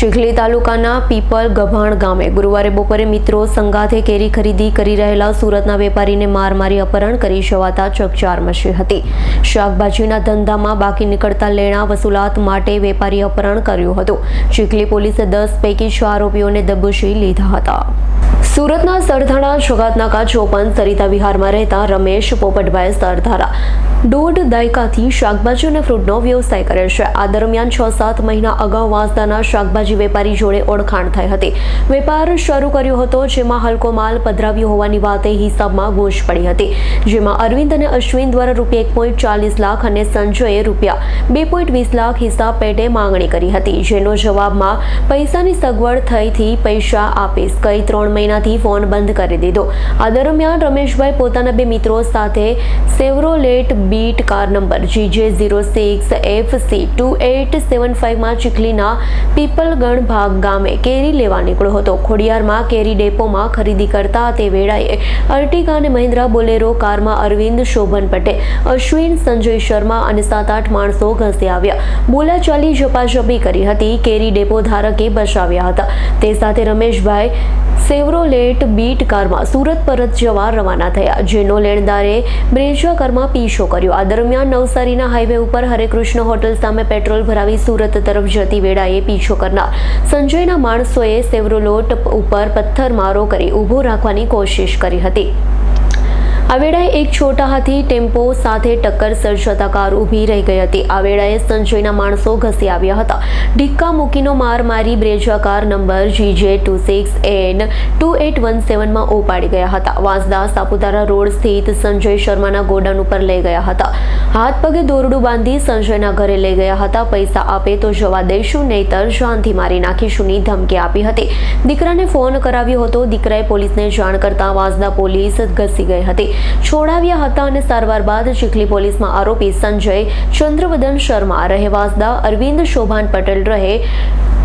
ચીખલી તાલુકાના પીપલ ગભાણ ગામે ગુરુવારે બપોરે મિત્રો સંગાથે કેરી ખરીદી કરી રહેલા સુરતના વેપારીને માર મારી અપહરણ કરી જવાતા ચકચાર મચી હતી. શાકભાજીના ધંધામાં બાકી નીકળતા લેણા વસૂલાત માટે વેપારી અપહરણ કર્યું હતું. ચીખલી પોલીસે દસ પૈકી છ આરોપીઓને દબોચી લીધા હતા. સુરતના સરથાણા જગાતનાકા ચોપન સરિતા વિહારમાં રહેતા રમેશ પોપટભાઈ સરધારા દોઢ દાયકાથી શાકભાજી અને ફ્રૂટનો વ્યવસાય કરે છે. આ દરમિયાન છ સાત મહિના અગાઉ વાંસદાના શાકભાજી વેપારી જોડે ઓળખાણ થઈ હતી. વેપાર શરૂ કર્યો હતો, જેમાં હલકો માલ પધરાવ્યો હોવાની વાતે હિસાબમાં ગોશ પડી હતી, જેમાં અરવિંદ અને અશ્વિન દ્વારા રૂપિયા એક પોઈન્ટ ચાલીસ લાખ અને સંજયે રૂપિયા બે પોઈન્ટ વીસ લાખ હિસાબ પેટે માંગણી કરી હતી, જેનો જવાબમાં પૈસાની સગવડ થઈથી પૈસા આપીશ કઈ ત્રણ મહિનાથી ફોન બંધ કરી દીધો. આ દરમિયાન રમેશભાઈ પોતાના બે મિત્રો સાથે Chevrolet Beat car number GJ zero six F C two eight seven ફાઇવમાં ચીખલીના પીપલગણ ભાગ ગામે કેરી લેવા નીકળ્યો હતો. ખોડિયારમાં કેરી ડેપોમાં ખરીદી કરતા તે વેળાએ અર્ટિગા અને મહિન્દ્રા બોલેરો કારમાં અરવિંદ શોભન પટેલ, અશ્વિન સંજય શર્મા અને સાત આઠ માણસો ઘસી આવ્યા. બોલાચાલી ઝપાઝપી કરી હતી. કેરી ડેપો ધારકે બચાવ્યા હતા. તે સાથે રમેશભાઈ સેવરોલેટ બીટ કારમાં સુરત પરત જવા રવાના થયા. જેનો લેણદારે બ્રેજા કારમાં પીછો કર્યો. આ દરમિયાન નવસારીના હાઈવે ઉપર હરેકૃષ્ણ હોટલ સામે પેટ્રોલ ભરાવી સુરત તરફ જતી વેળાએ પીછો કરનાર સંજયના માણસોએ સેવરોલોટ ઉપર પથ્થરમારો કરી ઊભો રાખવાની કોશિશ કરી હતી. આ વેળાએ એક છોટા હાથી ટેમ્પો સાથે ટક્કર સર્જતા કાર ઊભી રહી ગઈ હતી. આ વેળાએ સંજયના માણસો ઘસી આવ્યા હતા. ઢીક્કા મૂકીનો માર મારી Brezza car number GJ two six N two eight one સેવનમાં ઉપાડી ગયા હતા. વાંસદા સાપુતારા રોડ સ્થિત સંજય શર્માના ગોડાઉન ઉપર લઈ ગયા હતા. હાથ પગે દોરડું બાંધી સંજયના ઘરે લઈ ગયા હતા. પૈસા આપે તો જવા દઈશું નહીતર જાનથી મારી નાખીશુંની ધમકી આપી હતી. દીકરાને ફોન કરાવ્યો હતો. દીકરાએ પોલીસને જાણ કરતા વાંસદા પોલીસ ઘસી ગઈ હતી. છોડાવ્યા હતા અને સારવાર બાદ ચીખલી પોલીસમાં આરોપી સંજય ચંદ્રવદન શર્મા, રહેવાસદા અરવિંદ શોભાન પટેલ રહે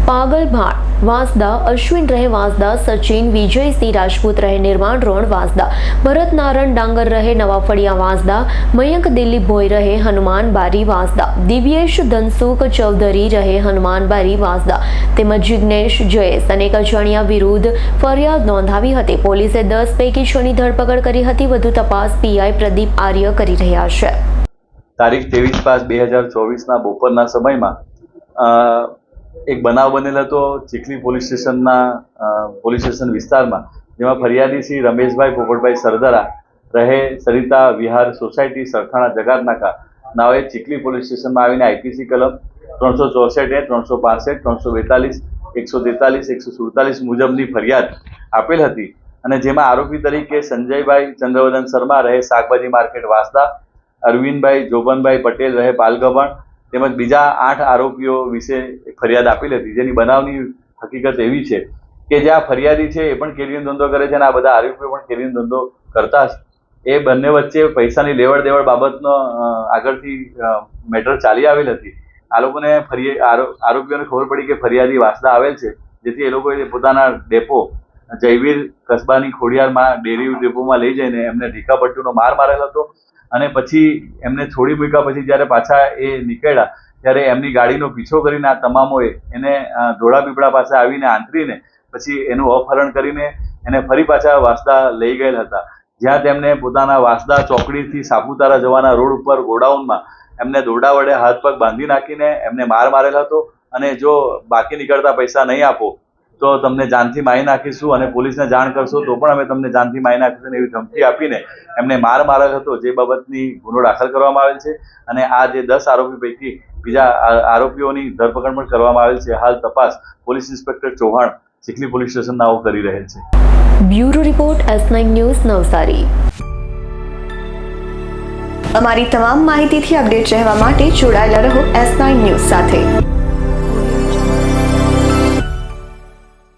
પાગલભાણ વાંસદા, અશ્વિન રહે વાંસદા, સચિન વિજયસિંહ રાજપૂત રહે નિર્માણ રોણ વાંસદા ભરત નારાયણ ડાંગર રહે નવા ફળિયા વાંસદા, મયંક દિલ્હી ભોય રહે હનુમાન બારી વાંસદા, દિવ્યેશ ધનસુખ ચૌધરી રહે હનુમાન બારી વાંસદા, તેમજ જિજ્ઞેશ જયેશ અને કચણિયા વિરુદ્ધ ફરિયાદ નોંધાવી હતી. પોલીસે દસ પૈકી છની ધરપકડ કરી હતી. વધુ તપાસ પીઆઈ પ્રદીપ આર્ય કરી રહ્યા છે. તારીખ ત્રેવીસ પાંચ બે હજાર ચોવીસના બપોરના સમયમાં એક બનાવ બનેલ હતો ચીખલી પોલીસ સ્ટેશનના પોલીસ સ્ટેશન વિસ્તારમાં, જેમાં ફરિયાદી શ્રી રમેશભાઈ પોપટભાઈ સરદારા રહે, સરિતા વિહાર સોસાયટી, સરથાણા જગાતનાકા નાવે ચીખલી પોલીસ સ્ટેશનમાં આવીને આઈપીસી કલમ ત્રણસો ચોસઠ એ, ત્રણસો પાસઠ, ત્રણસો બેતાલીસ, એકસો તેતાલીસ, એકસો સુડતાલીસ મુજબની ફરિયાદ આપેલ હતી. અને જેમાં આરોપી તરીકે સંજયભાઈ ચંદ્રવદન શર્મા રહે, શાકભાજી માર્કેટ વાસદા, અરવિંદભાઈ જોબનભાઈ પટેલ રહે પાલગભણ તેમજ બીજા આઠ આરોપીઓ વિશે ફરિયાદ આપેલી હતી જેની બનાવની હકીકત એવી છે કે જે આ ફરિયાદી છે એ પણ કેરીનો ધંધો કરે છે અને આ બધા આરોપીઓ પણ કેરીનો ધંધો કરતા એ બંને વચ્ચે પૈસાની લેવડ દેવડ બાબતનો આગળથી મેટર ચાલી આવેલ હતી. આ લોકોને આરો- આરોપીઓને ખબર પડી કે ફરિયાદી વાસદા આવેલ છે, જેથી એ લોકોએ પોતાના ડેપો, જયવીર કસ્બાની ખોડિયારમાં, ડેરી ડેપોમાં લઈ જઈને એમને ઢીકા પટ્ટીનો માર મારેલ હતો. અને પછી એમને છોડી મૂક્યા પછી જ્યારે પાછા એ નીકળ્યા, ત્યારે એમની ગાડીનો પીછો કરીને આ તમામોએ એને ધોળાપીપળા પાસે આવીને આંતરીને પછી એનું અપહરણ કરીને એને ફરી પાછા વાસદા લઈ ગયેલ હતા. જ્યાં તેમને પોતાના વાસદા ચોકડીથી સાપુતારા જવાના રોડ ઉપર ગોડાઉનમાં એમને દોરડા વડે હાથ પગ બાંધી નાખીને એમને માર મારેલ હતો અને જો બાકી નીકળતા પૈસા નહીં આપો તો તમને જાનથી મારી નાખીશું અને પોલીસને જાણ કરશો તો પણ અમે તમને જાનથી મારી નાખીશું એવી ધમકી આપીને એમને માર મારેલ હતો જે બાબતની ગુનો દાખલ કરવામાં આવેલ છે અને આ જે દસ આરોપી પૈકી બીજા આરોપીઓની ધરપકડ પણ કરવામાં આવેલ છે. હાલ તપાસ police inspector Chauhan Chikhli police સ્ટેશનના આવો કરી રહેલ છે. Bureau report S news Navsari. અમારી તમામ માહિતીથી અપડેટ રહેવા માટે જોડાયેલા રહો એસ ન્યૂઝ સાથે.